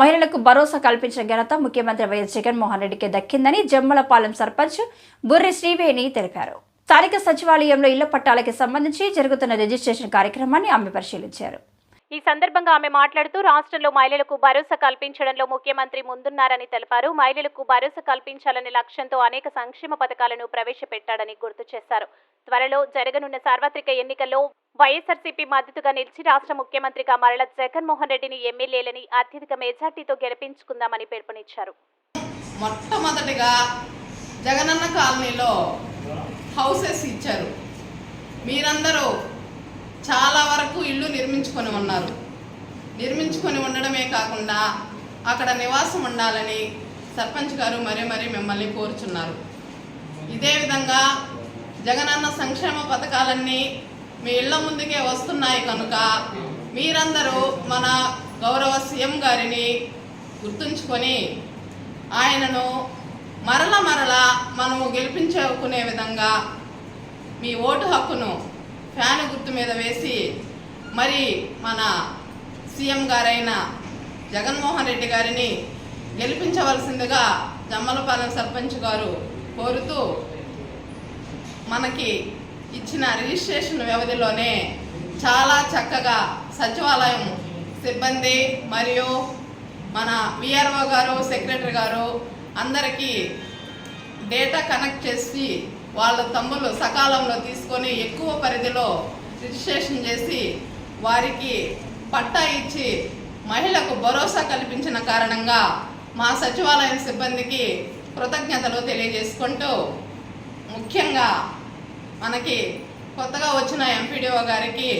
మహిళలకు భరోసా కల్పించిన ఘనత ముఖ్యమంత్రి వైఎస్ జగన్మోహన్ రెడ్డికి దక్కిందని జమ్మలపాలెం సర్పంచ్ బుర్రి శ్రీవేణి తెలిపారు. స్థానిక సచివాలయంలో ఇళ్ళ పట్టాలకి సంబంధించి జరుగుతున్న రిజిస్ట్రేషన్ కార్యక్రమాన్ని ఆమె పరిశీలించారు. ఈ సందర్భంగా ఆమె మాట్లాడుతూ రాష్ట్రంలో మహిళలకు భరోసా కల్పించడంలో ముఖ్యమంత్రి ముందున్నారని తెలిపారు. మహిళలకు భరోసా కల్పించాలనే లక్ష్యంతో అనేక సంక్షేమ పథకాలను ప్రవేశపెట్టాడని గుర్తు చేశారు. త్వరలో జరగనున్న సార్వత్రిక ఎన్నికల్లో వైఎస్ఆర్సీపీ మద్దతుగా నిలిచి రాష్ట్ర ముఖ్యమంత్రిగా మరల జగన్మోహన్ రెడ్డిని ఎమ్మెల్యేలని అత్యధిక మెజార్టీతో గెలిపించుకుందామని పిలుపునిచ్చారు. మొట్టమొదటిగా జగనన్న కాలనీలో హౌసెస్ ఇచ్చారు. మీరందరూ చాలా వరకు ఇల్లు నిర్మించుకొని ఉన్నారు. నిర్మించుకొని ఉండడమే కాకుండా అక్కడ నివాసం ఉండాలని సర్పంచ్ గారు మరీ మరీ మిమ్మల్ని కోరుచున్నారు. ఇదే విధంగా జగనన్న సంక్షేమ పథకాలన్నీ మీ ఇళ్ళ ముందుకే వస్తున్నాయి కనుక మీరందరూ మన గౌరవ సీఎం గారిని గుర్తుంచుకొని ఆయనను మరల మరల మనము గెలిపించుకునే విధంగా మీ ఓటు హక్కును ఫ్యాన్ గుర్తు మీద వేసి మరి మన సీఎం గారైన జగన్మోహన్ రెడ్డి గారిని గెలిపించవలసిందిగా జమ్మలపాలెం సర్పంచ్ గారు కోరుతూ మనకి ఇచ్చిన రిజిస్ట్రేషన్ వ్యవధిలోనే చాలా చక్కగా సచివాలయం సిబ్బంది మరియు మన విఆర్ఓ గారు సెక్రటరీ గారు అందరికీ డేటా కనెక్ట్ చేసి వాళ్ళ తమ్ములు సకాలంలో తీసుకొని ఎక్కువ పరిధిలో రిజిస్ట్రేషన్ చేసి వారికి పట్టా ఇచ్చి మహిళకు భరోసా కల్పించిన కారణంగా మా సచివాలయం సిబ్బందికి కృతజ్ఞతలు తెలియజేసుకుంటూ ముఖ్యంగా మనకి కొత్తగా వచ్చిన ఎంపీడీఓ గారికి